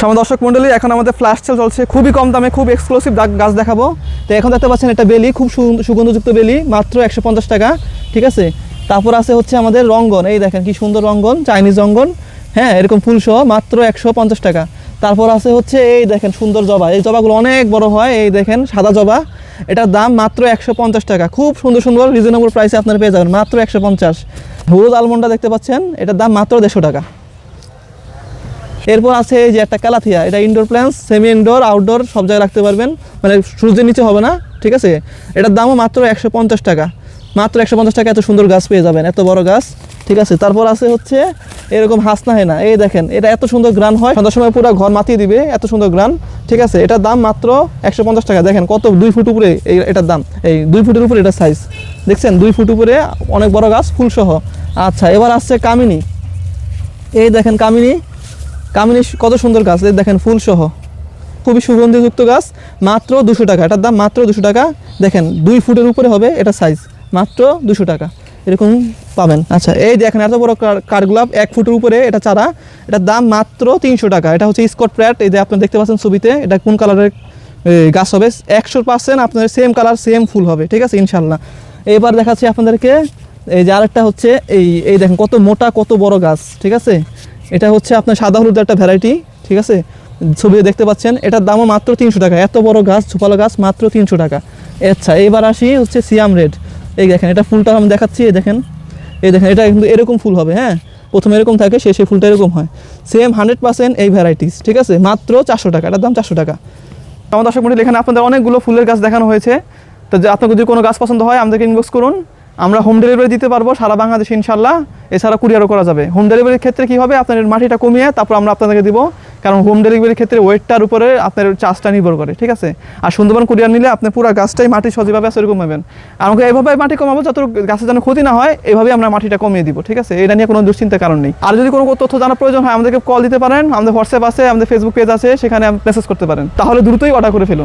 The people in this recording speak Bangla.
সময় দর্শক মন্ডলী, এখন আমাদের ফ্ল্যাশ সেল চলছে। খুবই কম দামে, খুব এক্সক্লুসিভ গাছ দেখাবো। তো এখন দেখতে পাচ্ছেন একটা বেলি, খুব সুগন্ধযুক্ত বেলি, মাত্র একশো পঞ্চাশ টাকা, ঠিক আছে? তারপর আছে হচ্ছে আমাদের রঙ্গন, এই দেখেন কি সুন্দর রঙ্গন চাইনিজ রঙ্গন। হ্যাঁ এরকম ফুল সহ, মাত্র একশো পঞ্চাশ টাকা। তারপর আছে হচ্ছে এই দেখেন সুন্দর জবা। এই জবাগুলো অনেক বড় হয়, এই দেখেন সাদা জবা। এটার দাম মাত্র একশো পঞ্চাশ টাকা। খুব সুন্দর সুন্দর রিজনেবল প্রাইসে আপনারা পেয়ে যাবেন, মাত্র একশো পঞ্চাশ। হলুদ আলমন্ডটা দেখতে পাচ্ছেন, এটার দাম মাত্র দেড়শো টাকা। এরপর আছে এই যে একটা কালাথিয়া, এটা indoor plants semi indoor outdoor সব জায়গায় রাখতে পারবেন। মানে সূর্যের নিচে হবে না, ঠিক আছে? এটার দামও মাত্র একশো পঞ্চাশ টাকা। মাত্র একশো পঞ্চাশ টাকা এত সুন্দর গাছ পেয়ে যাবেন, এত বড় গাছ, ঠিক আছে? তারপর আছে হচ্ছে এরকম হাসনা হয় না এই দেখেন, এটা এত সুন্দর গ্রান হয়, সন্ধ্যার সময় পুরো ঘর মাতিয়ে দিবে, এত সুন্দর গ্রান, ঠিক আছে? এটার দাম মাত্র একশো পঞ্চাশ টাকা। দেখেন কত দুই ফুট উপরে এই এটার দাম, এই দুই ফুটের উপরে এটা সাইজ দেখছেন? দুই ফুট উপরে অনেক বড় গাছ, ফুলসহ। আচ্ছা এবার আসছে কামিনী। এই দেখেন কামিনী কামিনী কত সুন্দর গাছ। দেখেন ফুল সহ খুবই সুগন্ধিযুক্ত গাছ। মাত্র দুশো টাকা। এটার দাম মাত্র দুশো টাকা। দেখেন, দুই ফুটের উপরে হবে এটা সাইজ মাত্র দুশো টাকা। এরকম পাবেন। আচ্ছা এই দেখেন এত বড় কাঠগোলাপ এক ফুটের উপরে এটা চারা। এটার দাম মাত্র তিনশো টাকা। এটা হচ্ছে স্কট প্যাট এই যে আপনি দেখতে পাচ্ছেন ছবিতে, এটা কোন কালারের গাছ হবে? একশো পার্সেন্ট আপনার সেম কালার সেম ফুল হবে। ঠিক আছে? ইনশাল্লাহ এবার দেখাচ্ছি আপনাদেরকে। এই যে আরেকটা হচ্ছে এই এই দেখেন কত মোটা, কত বড় গাছ। ঠিক আছে? এটা হচ্ছে আপনার সাদা হলুদ একটা ভ্যারাইটি ঠিক আছে? ছবি দেখতে পাচ্ছেন, এটার দামও মাত্র তিনশো টাকা। এত বড় গাছ, ঝোপালো গাছ, মাত্র তিনশো টাকা। আচ্ছা এবার আসি হচ্ছে সিয়াম রেড। এই দেখেন, এটা ফুলটা আমি দেখাচ্ছি, এই দেখেন। এই দেখেন, এটা কিন্তু এরকম ফুল হবে হ্যাঁ? প্রথমে এরকম থাকে শেষে ফুলটা এরকম হয়। সেম হান্ড্রেড পার্সেন্ট এই ভ্যারাইটিস ঠিক আছে? মাত্র চারশো টাকা, এটার দাম চারশো টাকা। আমার দর্শক মন্ডলী, এখানে আপনাদের অনেকগুলো ফুলের গাছ দেখানো হয়েছে। তো আপনার যদি কোনো গাছ পছন্দ হয়, আমাদেরকে ইনবক্স করুন। আমরা হোম ডেলিভারি দিতে পারব সারা বাংলাদেশে ইনশাল্লাহ এছাড়া কুরিয়ারও করা যাবে। হোম ডেলিভারির ক্ষেত্রে কী হবে? আপনার মাটিটা কমিয়ে তারপর আমরা আপনাদেরকে দিব। কারণ হোম ডেলিভারির ক্ষেত্রে ওয়েটটার উপরে আপনার চার্জটা নির্ভর করে, ঠিক আছে? আর সুন্দরবন কুরিয়ার নিলে আপনি পুরো গাছটাই মাটি সজীভাবে আছে আর আমাকে এইভাবে মাটি কমাবো যত গাছের যেন ক্ষতি না হয় এইভাবে আমরা মাটিটা কমিয়ে দিব, ঠিক আছে? এটা নিয়ে কোনো দুশ্চিন্তার কারণ নেই। আর যদি কোনো তথ্য জানার প্রয়োজন হয়, আমাদেরকে কল দিতে পারেন। আমাদের হোয়াটসঅ্যাপ আছে, আমাদের ফেসবুক পেজ আছে, সেখানে মেসেজ করতে পারেন। তাহলে দ্রুতই অর্ডার করে ফেলুন।